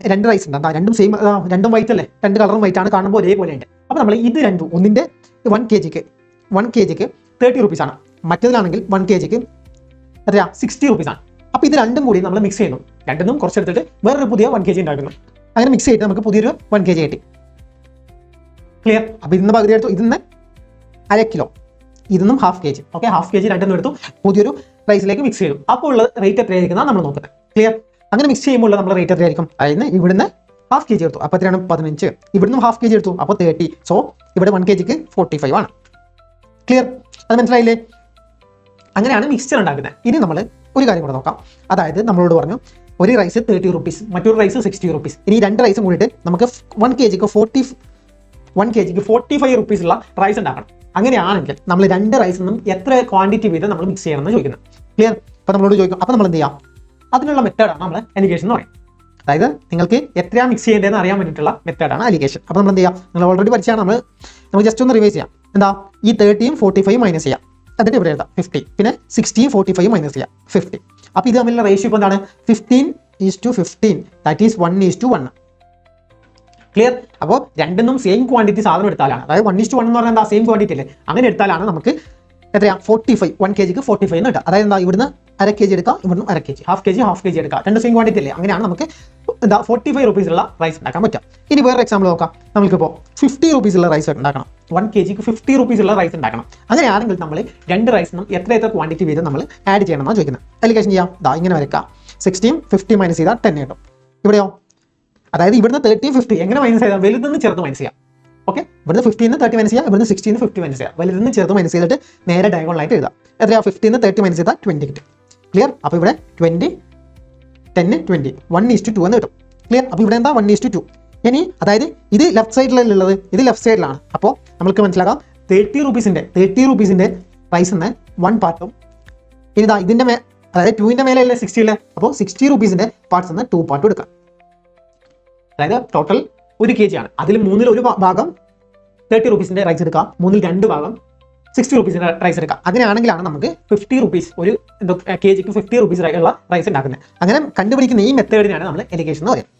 രണ്ട് റൈസ് ഉണ്ട്. രണ്ടും സെയിം രണ്ടും വൈറ്റ് അല്ലേ? രണ്ട് കളറും വൈറ്റ് ആണ്. കാണുമ്പോൾ ഒരേപോലെ ഉണ്ട് അപ്പോൾ നമ്മൾ ഇത് രണ്ടും ഒന്നിന്റെ വൺ കെ ജിക്ക് വൺ കെ ജിക്ക് തേർട്ടി റുപ്പീസ് ആണ്. മറ്റേതിലാണെങ്കിൽ വൺ കെ ജിക്ക് എത്രയാ? സിക്സ്റ്റി റുപ്പീസ് ആണ്. അപ്പോൾ ഇത് രണ്ടും കൂടി നമ്മൾ മിക്സ് ചെയ്യുന്നു. രണ്ടും കുറച്ചെടുത്തിട്ട് വേറൊരു പുതിയ വൺ കെ ജി ഉണ്ടാക്കുന്നു. അങ്ങനെ മിക്സ് ചെയ്തിട്ട് നമുക്ക് പുതിയൊരു വൺ കെ ജി കിട്ടി. ക്ലിയർ അപ്പോൾ ഇതിന്ന് പകുതി എടുത്തു. ഇതിന്ന് അര കിലോ ഇതൊന്നും half K G okay half K G രണ്ടെന്നും എടുത്തു. പുതിയൊരു റൈസിലേക്ക് മിക്സ് ചെയ്തു. അപ്പോൾ ഉള്ള റേറ്റ് എത്രയായിരിക്കുന്ന നമ്മൾ നോക്കുന്നത്. ക്ലിയർ അങ്ങനെ മിക്സ് ചെയ്യുമ്പോൾ നമ്മൾ റേറ്റ് എത്രയായിരിക്കും? അതായത് ഇവിടുന്ന് ഹാഫ് കെ ജി എടുത്തു. അപ്പോൾ എത്രയാണ്? പതിനഞ്ച്. ഇവിടുന്ന് ഹാഫ് കെ ജി എടുത്തു. അപ്പോൾ തേർട്ടി സോ ഇവിടെ വൺ കെ ജിക്ക് ഫോർട്ടി ഫൈവ് ആണ്. ക്ലിയർ അത് മനസ്സിലായില്ലേ? അങ്ങനെയാണ് മിക്സ്ചർ ഉണ്ടാക്കുന്നത്. ഇനി നമ്മൾ ഒരു കാര്യം കൂടെ നോക്കാം. അതായത് നമ്മളോട് പറഞ്ഞു ഒരു റൈസ് തേർട്ടി റുപ്പീസ് മറ്റൊരു റൈസ് സിക്സ്റ്റി റുപ്പീസ് ഇനി രണ്ട് റൈസും കൂടിയിട്ട് നമുക്ക് വൺ കെ ജിക്ക് ഫോർട്ടി വൺ കെ ജിക്ക് ഫോർട്ടി ഫൈവ് റുപ്പീസുള്ള റൈസ് ഉണ്ടാക്കണം. അങ്ങനെയാണെങ്കിൽ നമ്മൾ രണ്ട് റൈസിൽ നിന്നും എത്ര ക്വാണ്ടിറ്റി വീതം നമ്മൾ മിക്സ് ചെയ്യണമെന്ന് ചോദിക്കുന്നത് ക്ലിയർ അപ്പോൾ നമ്മളോട് ചോദിക്കും. അപ്പോൾ നമ്മൾ എന്ത് ചെയ്യാം? അതിനുള്ള മെത്തേഡാണ് നമ്മൾ അലിഗേഷൻ എന്ന് പറയുന്നത്. അതായത് നിങ്ങൾക്ക് എത്രയാണ് മിക്സ് ചെയ്യേണ്ടതെന്ന് അറിയാൻ വേണ്ടിയിട്ടുള്ള മെത്തേഡാണ് അലിഗേഷൻ അപ്പോൾ നമ്മൾ എന്ത് ചെയ്യാം? നിങ്ങൾ ഓൾറെഡി പഠിച്ചാണ് നമ്മൾ നമുക്ക് ജസ്റ്റ് ഒന്ന് റിവൈസ് ചെയ്യാം. എന്താ? ഈ തേർട്ടിയും ഫോർട്ടി ഫൈവ് മൈനസ് ചെയ്യാം. അതിന്റെ ഇവിടെ എഴുതാം. ഫിഫ്റ്റി പിന്നെ സിക്സ്റ്റീൻ ഫോർട്ടി ഫൈവ് മൈനസ് ചെയ്യാം. ഫിഫ്റ്റി അപ്പോൾ ഇത് തമ്മിലുള്ള റേഷ്യോ ഇപ്പോൾ എന്താണ്? Fifteen is to fifteen that is one is to one clear അപ്പോൾ രണ്ടെന്നും സെയിം ക്വാണ്ടിറ്റി സാധനം എടുത്താലാണ്. അതായത് വൺ ഈസ് ടു വൺ എന്ന് പറഞ്ഞാൽ എന്താ? സെയിം ക്വാണ്ടിറ്റി അല്ലേ? അങ്ങനെ എടുത്താലാണ് നമുക്ക് എത്രയാണ് ഫോർട്ടി ഫൈവ് വൺ കെ ജിക്ക് ഫോർട്ടി ഫൈവ് എന്ന് കിട്ടുക. അതായത് എന്താ? ഇവിടുന്ന് അര കെ ജി എടുക്കാം. ഇവിടുന്ന് അര K G half K G half K G എടുക്കാം. രണ്ട് സെയിം ക്വാണ്ടിറ്റി അല്ലേ അങ്ങനെയാണ് നമുക്ക് എന്താ ഫോർട്ടി ഫൈവ് റുപ്പീസുള്ള റൈസ് ഉണ്ടാക്കാൻ പറ്റുക. ഇനി വേറെ എക്സാമ്പിൾ നോക്കാം. നമുക്കിപ്പോൾ ഫിഫ്റ്റി റുപ്പീസുള്ള റൈസ് ഉണ്ടാക്കണം. വൺ കെ ജിക്ക് ഫിഫ്റ്റി റുപ്പീസുള്ള റൈസ് ഉണ്ടാക്കണം. അങ്ങനെയാണെങ്കിൽ നമ്മൾ രണ്ട് റൈസിനും എത്ര എത്ര ക്വാണ്ടിറ്റി വീതം നമ്മൾ ആഡ് ചെയ്യണമെന്നാണ് ചോദിക്കുന്നത്. അലിഗേഷൻ ചെയ്യാം. ദാ ഇങ്ങനെ വരക്കാം സിക്സ്റ്റീൻ ഫിഫ്റ്റി മൈനസ് ചെയ്താൽ ടെൻ കിട്ടും. ഇവിടെയോ? അതായത് ഇവിടുന്ന് തേർട്ടി ഫിഫ്റ്റി എങ്ങനെ മൈനസ് ചെയ്താൽ വലുതെന്ന് ചെറുത് മൈനസ് ചെയ്യാം. ഓക്കെ ഇവിടുന്ന് ഫിഫ്റ്റീന്ന് തേർട്ടി മൈനസ് ചെയ്യാം. ഇവിടുന്ന് സിക്സ്റ്റീന്ന് ഫിഫ്റ്റി മൈനസ് ചെയ്യാം. വലുതെന്ന് ചെറുത് മൈനസ് ചെയ്തിട്ട് നേരെ ഡയഗോളായിട്ട് എഴുതാം. എത്രയാ? ഫിഫ്റ്റീന്ന് തേർട്ടി മൈനസ് ചെയ്താൽ ട്വന്റി കിട്ടും. ക്ലിയർ അപ്പോൾ ഇവിടെ ട്വന്റി ടെന്ന് ട്വന്റി വൺ ഈസ് ടു എന്ന് കിട്ടും. ക്ലിയർ അപ്പോൾ ഇവിടെ എന്താ വൺ ഈസ് ടു ഇനി അതായത് ഇത് ലെഫ്റ്റ് സൈഡിലല്ല ഉള്ളത് ഇത് ലെഫ്റ്റ് സൈഡിലാണ് അപ്പോൾ നമുക്ക് മനസ്സിലാക്കാം തേർട്ടി റുപ്പീസിന്റെ തേർട്ടി റുപ്പീസിന്റെ പ്രൈസ് എന്ന വൺ പാർട്ടും ഇനി ഇതാ ഇതിന്റെ മേ അതായത് ടുവിന്റെ മേലെയല്ലേ സിക്സ്റ്റി അല്ലേ അപ്പോൾ സിക്സ്റ്റി റുപ്പീസിന്റെ പാർട്സ് നിന്ന് ടു പാർട്ട് എടുക്കാം. അതായത് ടോട്ടൽ ഒരു കെ ജി ആണ്. അതിൽ മൂന്നിൽ ഒരു ഭാഗം തേർട്ടി റുപ്പീസിന്റെ റൈസ് എടുക്കാം. മൂന്നിൽ രണ്ട് ഭാഗം സിക്സ്റ്റി റുപ്പീസിന്റെ റൈസ് എടുക്കാം. അങ്ങനെയാണെങ്കിലാണ് നമുക്ക് ഫിഫ്റ്റി റുപ്പീസ് ഒരു കെ ജിക്ക് ഫിഫ്റ്റി റുപ്പീസ് ഉള്ള റൈസ് ഉണ്ടാക്കുന്നത്. അങ്ങനെ കണ്ടുപിടിക്കുന്ന ഈ മെത്തേഡിനാണ് നമ്മൾ എലിഗേഷൻ എന്ന് പറയുന്നത്.